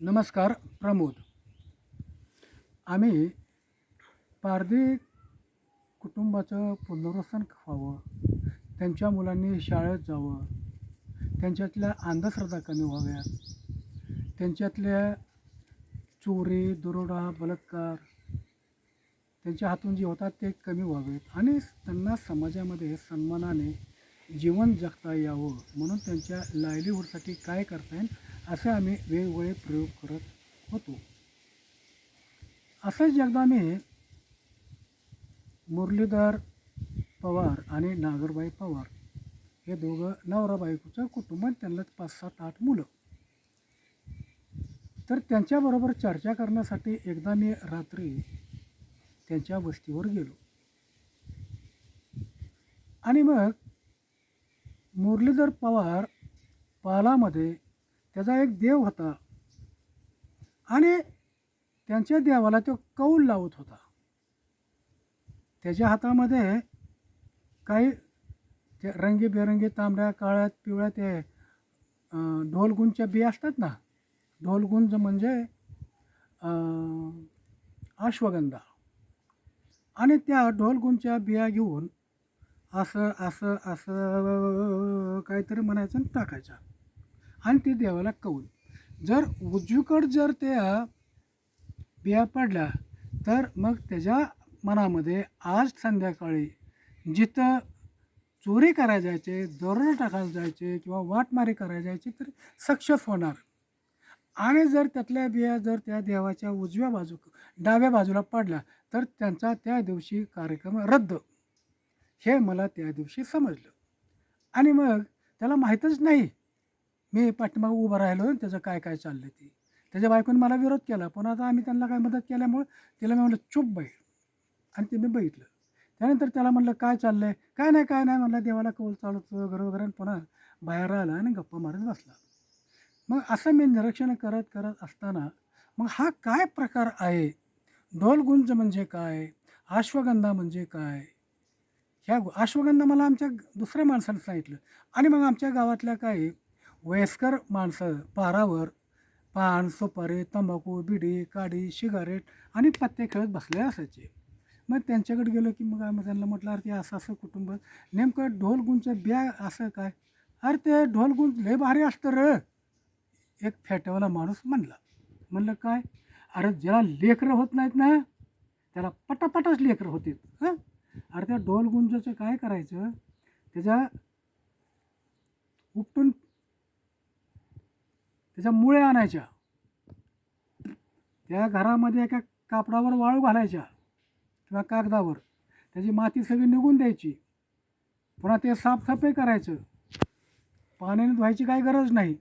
नमस्कार प्रमोद. आम्ही पारधी कुटुंबाचं पुनर्वसन व्हावं त्यांच्या मुलांनी शाळेत जावं त्यांच्यातल्या अंधश्रद्धा कमी व्हाव्या त्यांच्यातल्या चोरी दरोडा बलात्कार त्यांच्या हातून जे होतात ते कमी व्हावेत आणि त्यांना समाजामध्ये सन्मानाने जीवन जगता यावं म्हणून त्यांच्या लायलीहूडसाठी काय करता येईल असे आम्ही वेगवेगळे प्रयोग करत होतो. असंच एकदा मी मुरलीधर पवार आणि नागरबाई पवार हे दोघं नवरा बायकोचं कुटुंब आणि त्यांना पाच सात आठ मुलं. तर त्यांच्याबरोबर चर्चा करण्यासाठी एकदा मी रात्री त्यांच्या वस्तीवर गेलो. आणि मग मुरलीधर पवार पालामध्ये त्याचा एक देव होता. आणि त्यांच्या देवाला तो कौल लावत होता. त्याच्या हातामध्ये काही ते रंगीबेरंगी तांबड्या काळ्या पिवळ्या ते ढोलगुणच्या ढोलगुंजच्या बिया असतात ना? ढोलगुंज म्हणजे अश्वगंधा. आणि त्या ढोलगुंजच्या बिया घेऊन असं असं असं काहीतरी म्हणायचं आणि टाकायचं. आणि ते देवाला कौल. जर उजवीकडं जर त्या बिया पडल्या तर मग त्याच्या मनामध्ये आज संध्याकाळी जिथं चोरी करायला जायचे दरोडे टाकायला जायचे किंवा वाटमारी करायला जायची तर सक्सेस होणार. आणि जर त्यातल्या बिया जर त्या देवाच्या उजव्या बाजू डाव्या बाजूला पडल्या तर त्यांचा त्या दिवशी कार्यक्रम रद्द. हे मला त्या दिवशी समजलं. आणि मग त्याला माहीतच नाही मी पाठीमागं उभं राहिलो आणि त्याचं काय काय चाललं ते. त्याच्या बायकोने मला विरोध केला पण आता आम्ही त्यांना काय मदत केल्यामुळं तिला मी म्हणलं चुप बाई आणि ते मी बघितलं. त्यानंतर त्याला म्हणलं काय चाललं आहे काय नाही काय नाही म्हणलं देवाला कौल चालवतो वगैरे वगैरे आणि पुन्हा बाहेर आला आणि गप्पा मारत बसला. मग असं मी निरीक्षण करत करत असताना मग हा काय प्रकार आहे? ढोलगुंज म्हणजे काय? अश्वगंधा म्हणजे काय? ह्या गो- अश्वगंधा मला आमच्या दुसऱ्या माणसाने सांगितलं. आणि मग आमच्या गावातल्या काही वयस्कर माणसं पारावर पान सुपारी तंबाखू बिडी काडी सिगारेट आणि पत्ते खेळत बसले असायचे. मग त्यांच्याकडे गेलो की मग आम्ही त्यांना म्हटलं अरे ते असं असं कुटुंब नेमकं ढोलगुंजचं ब्या असं काय? अरे ते ढोलगुंज लय भारी असतं र एक फेटवाला माणूस म्हणला. म्हणलं काय? अरे ज्याला लेकरं होत नाहीत ना त्याला पटापटच लेकरं होतील हां? अरे त्या ढोलगुंजाचं काय करायचं? त्याच्या उपटून त्याच्या मुळे आणायच्या. त्या घरामध्ये एका कापडावर वाळू घालायच्या किंवा कागदावर. त्याची माती सगळी निघून द्यायची. पुन्हा ते साफसफाई करायचं. पाण्याने धुवायची काही गरज नाही.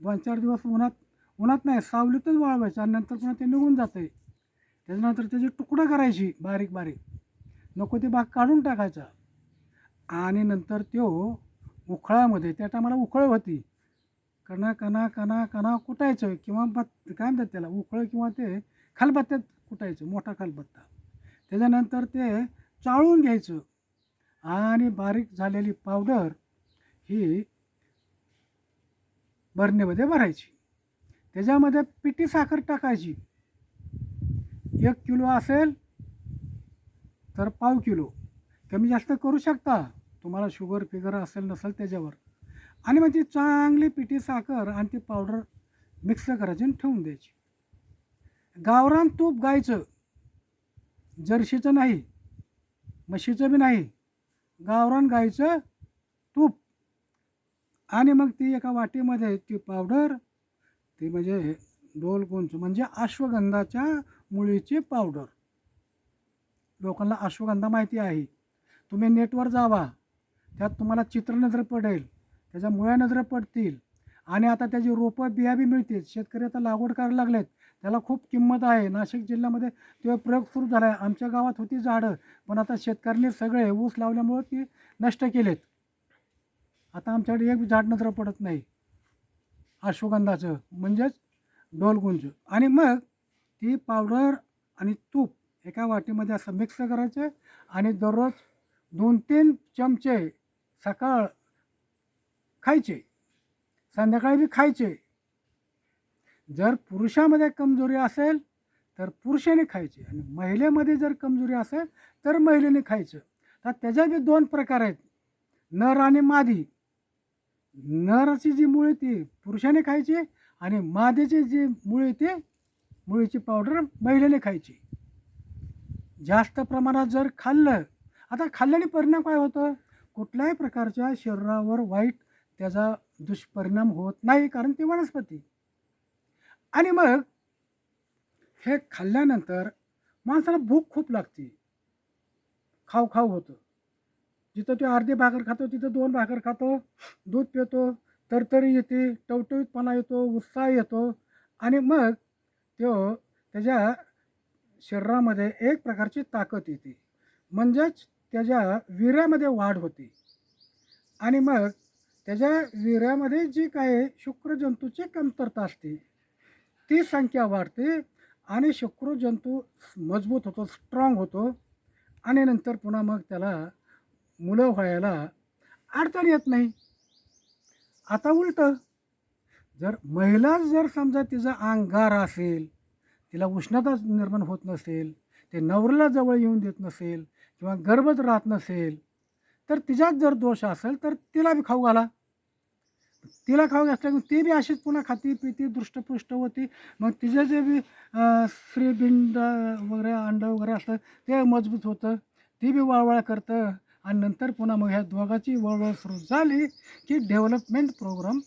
दोन चार दिवस उन्हात उन्हात नाही सावलीतच वाळवायचं आणि नंतर पुन्हा ते निघून जाते त्याच्यानंतर त्याची तुकडं करायची बारीक बारीक. नको ते भाग काढून टाकायचा. आणि नंतर तो उखळामध्ये त्या टायमाला उखळ होती. कणा कणा कणा कणा कुटायचं. किंवा बत् काय म्हणतात त्याला उकळं किंवा ते खालबत्त्यात कुटायचं मोठा खालबत्ता. त्याच्यानंतर ते चाळून घ्यायचं. आणि बारीक झालेली पावडर ही बरणीमध्ये भरायची. त्याच्यामध्ये पिठी साखर टाकायची. एक किलो असेल तर पाव किलो. कमी जास्त करू शकता. तुम्हाला शुगर फिगर असेल नसेल त्याच्यावर. आणि मग ती चांगली पिठी साखर आणि ती पावडर मिक्स करायची आणि ठेवून द्यायची. गावरान तूप गायचं. जर्शीचं नाही. म्हशीचं बी नाही. गावरान गायचं तूप. आणि मग ती एका वाटीमध्ये ती पावडर ती म्हणजे डोलगुंज म्हणजे अश्वगंधाच्या मुळीची पावडर. लोकांना अश्वगंधा माहिती आहे. तुम्ही नेटवर जावा. त्यात तुम्हाला चित्र नजर पडेल. त्याच्या मुळ्या नजर पडतील. आणि आता त्याची रोपं बिया बी मिळतील. शेतकरी आता लागवड करायला लागलेत. त्याला खूप किंमत आहे. नाशिक जिल्ह्यामध्ये तो प्रयोग सुरू झाला आहे आमच्या गावात होती झाडं. पण आता शेतकऱ्यांनी सगळे ऊस लावल्यामुळं ती नष्ट केलेत. आता आमच्याकडे एक बी झाड नजर पडत नाही. अश्वगंधाचं. म्हणजेच डोलगुंज. आणि मग ती पावडर आणि तूप एका वाटीमध्ये असं मिक्स करायचं आणि दररोज दोन तीन चमचे सकाळ खायचे. संध्याकाळी बी खायचे. जर पुरुषामध्ये कमजोरी असेल तर पुरुषाने खायचे. आणि महिलेमध्ये जर कमजोरी असेल तर महिलेने खायचं. तर त्याच्या बी दोन प्रकार आहेत. नर आणि मादी. नराची जी मुळे ती पुरुषाने खायची आणि मादीची जी मुळे ती मुळीची पावडर महिलेने खायची. जास्त प्रमाणात जर खाल्लं आता खाल्ल्याने परिणाम काय होतं? कुठल्याही प्रकारच्या शरीरावर वाईट त्याचा दुष्परिणाम होत नाही कारण ती वनस्पती. आणि मग हे खाल्ल्यानंतर माणसाला भूक खूप लागते. खाऊ खाऊ होतं. जिथं तो अर्धी भाकर खातो तिथं दोन भाकर खातो दूध पितो तरतरी येते टवटवीतपणा येतो उत्साह येतो. आणि मग तो त्याच्या शरीरामध्ये एक प्रकारची ताकद येते. म्हणजेच त्याच्या वीर्यामध्ये वाढ होते. आणि मग त्याच्या वीर्यामध्ये जी काय शुक्रजंतूची कमतरता असते. ती संख्या वाढते आणि शुक्रजंतू मजबूत होतो स्ट्रॉंग होतो. आणि नंतर पुन्हा मग त्याला मुलं व्हायला अडचण येत नाही. आता उलटं जर महिला जर समजा तिचा अंगार असेल तिला उष्णता निर्माण होत नसेल ते नवऱ्याला जवळ येऊन देत नसेल किंवा गर्भच राहत नसेल तर तिच्यात जर दोष असेल तर तिला बी खाऊ घाला. तिला खाऊ घातल्या ती बी अशीच पुन्हा खाती पिती दृष्टपुष्ट होती. मग तिचे जे बी श्रीबिंड वगैरे अंड वगैरे असतं ते मजबूत होतं. ती बी वळवळ करतं. आणि नंतर पुन्हा मग ह्या दोघाची वळवळ सुरू झाली की डेव्हलपमेंट प्रोग्राम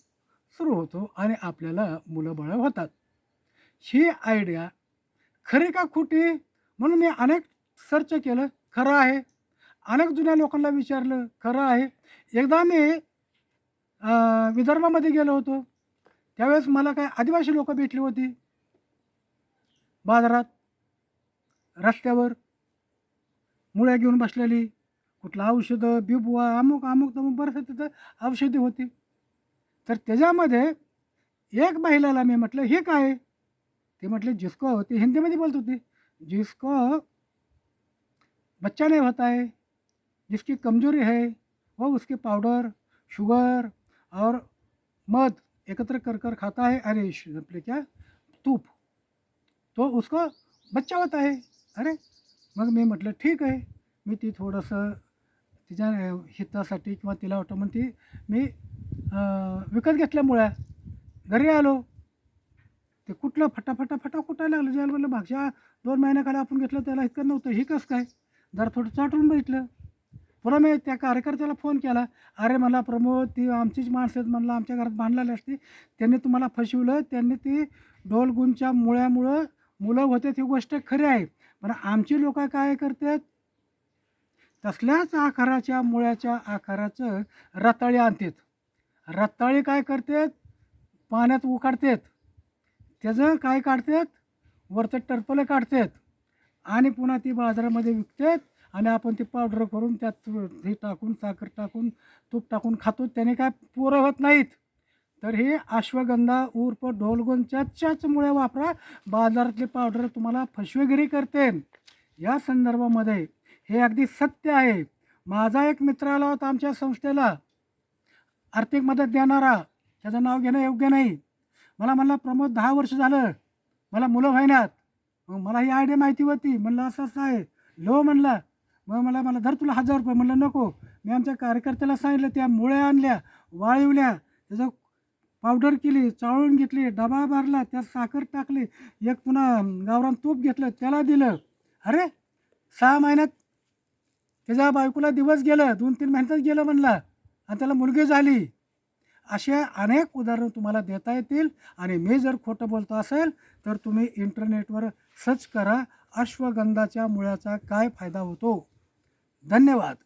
सुरू होतो आणि आपल्याला मुलं बाळं होतात. ही आयडिया खरी का खोटी? म्हणून मी अनेक सर्च केलं. खरं आहे. अनेक जुन्या लोकांना विचारलं खरं आहे. एकदा मी विदर्भामध्ये गेलो होतो. त्यावेळेस मला काय आदिवासी लोक भेटली होती. बाजारात रस्त्यावर मुळ्या घेऊन बसलेली. कुठलं औषधं बिबुवा अमुक अमुक तमुक बरंच तिथं औषधी होती. तर त्याच्यामध्ये एक महिलाला मी म्हटलं हे काय ते म्हटले जिसको. होती हिंदीमध्ये बोलत होती जिसको बच्चा नाही होता है जिसकी कमजोरी है वह उसकी पाउडर शुगर और मध एकत्र कर कर खाता है। अरे अपने आपले क्या? तूप। तो उसको बच्चा होता है। अरे मग मी म्हटलं ठीक आहे. मी ती थोडंसं तिच्या हितासाठी किंवा तिला वाटतं म्हणून ती मी विकत घेतल्यामुळं घरी आलो. ते कुठलं फटाफटा फटा कुठायला लागलं. ज्याला म्हटलं मागच्या दोन महिन्याखाली आपण घेतलं त्याला इतकं नव्हतं. हे कसं काय? जरा थोडं चाटून बघितलं. पुन्हा मी त्या कार्यकर्त्याला फोन केला अरे मला प्रमोद ती आमचीच माणसं आहेत म्हणलं आमच्या घरात भांडलेली असते. त्यांनी तुम्हाला फसवलं त्यांनी ती ढोलगुंच्या मुळ्यामुळं मुलं होते ही गोष्ट खरी आहे. पण आमची लोक काय करतात? तसल्याच आकाराच्या मुळ्याच्या आकाराचं रताळी आणतात. रताळी काय करतात? पाण्यात उकाडतात त्याचं काय काढतात? वरचं टरपलं काढतात. आणि पुन्हा ती बाजारामध्ये विकतात. आणि आपण ती पावडर करून त्यात हे टाकून साखर टाकून तूप टाकून खातो. त्याने काय पुरं होत नाहीत. तर हे अश्वगंधा उर्फ ढोलगोंच्याच्याच मुळे वापरा. बाजारातली पावडर तुम्हाला फसवेगिरी करते. या संदर्भामध्ये हे अगदी सत्य आहे. माझा एक मित्र आला होता आमच्या संस्थेला. आर्थिक मदत देणारा. त्याचं नाव घेणं योग्य नाही. मला म्हणला प्रमोद दहा वर्ष झालं. मला मुलं व्हायनात मला ही आयडिया माहिती होती. म्हणलं असं असं आहे. लो म्हणला. मग मला मला धर तुला हजार रुपये. म्हणलं नको. मी आमच्या कार्यकर्त्याला सांगितलं त्या मुळ्या आणल्या वाळवल्या. त्याचं पावडर केली चाळून घेतली डबा भरला त्यात साखर टाकली एक पुन्हा गावरान तूप घेतलं त्याला दिलं. अरे सहा महिन्यात त्याच्या बायकोला दिवस गेलं दोन तीन महिन्यातच गेलं म्हणला. आणि त्याला मुलगी झाली. अशा अनेक उदाहरणं तुम्हाला देता येतील. आणि मी जर खोटं बोलतो असेल तर तुम्ही इंटरनेटवर सर्च करा अश्वगंधाच्या मुळ्याचा काय फायदा होतो. धन्यवाद.